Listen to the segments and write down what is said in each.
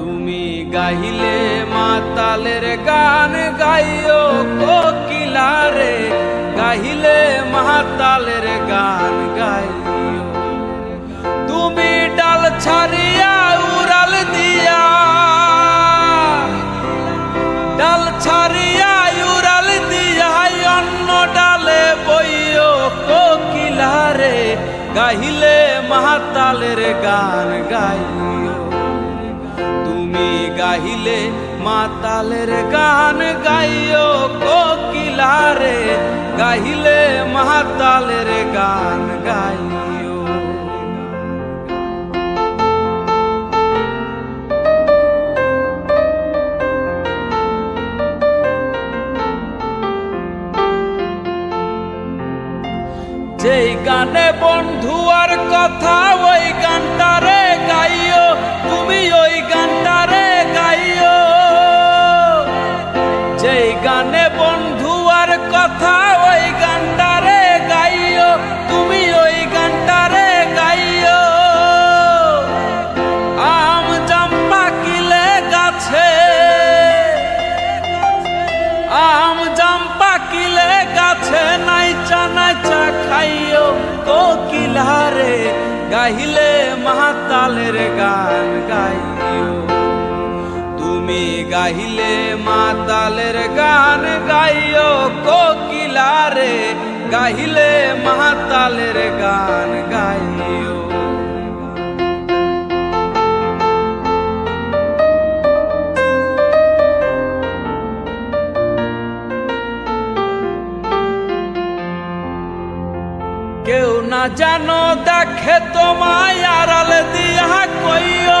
তুমি গাইলে মাতালের গান গাইও কোকিলারে। গাইলে মাতালের গান গাইও। তুমি ডাল ছাড়িয়া উড়াল দিয়া। ডাল ছাড়িয়া উড়াল দিয়া অন্য ডালে বইও কোকিলারে। গাইলে মাতালের গান গাইও। গাইলে মাতালের গান গাইও কোকিলারে। গাইলে মাতালের গান গাইও। যেই গানে বন্ধু আর কথা, ওই গানটারে খাইও কোকিলারে গাইলে মাতালের গান গাইও। তুমি গাইলে মাতালের গান গাইও কোকিলারে গাইলে মাতালের গান গাইও। কেউ না জানো দেখে তোমায় আড়াল দিয়া কইও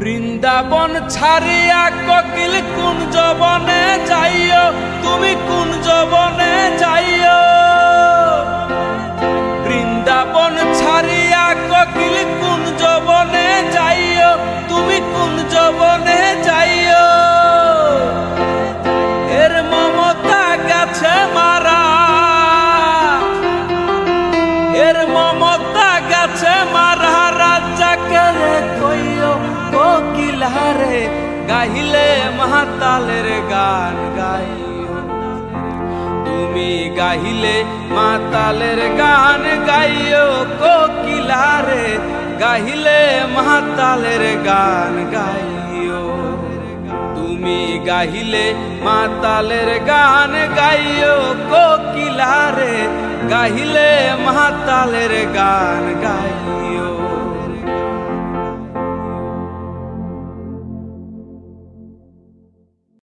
বৃন্দাবন ছাড়িয়া ককিল কোন জবনে যাইও? তুমি কোন জবনে যাইও? বৃন্দাবন ছাড়িয়া ককিল কোন জবনে যাইও? তুমি কোন জবনে যাইও? গাইলে মাতালের গান গাইও তুমি গাইলে মাতালের গান গাইও, কোকিলারে। গাইলে মাতালের গান গাইও। তুমি গাইলে মাতালের গান গাইও, কোকিলারে। গাইলে মাতালের গান গাইও।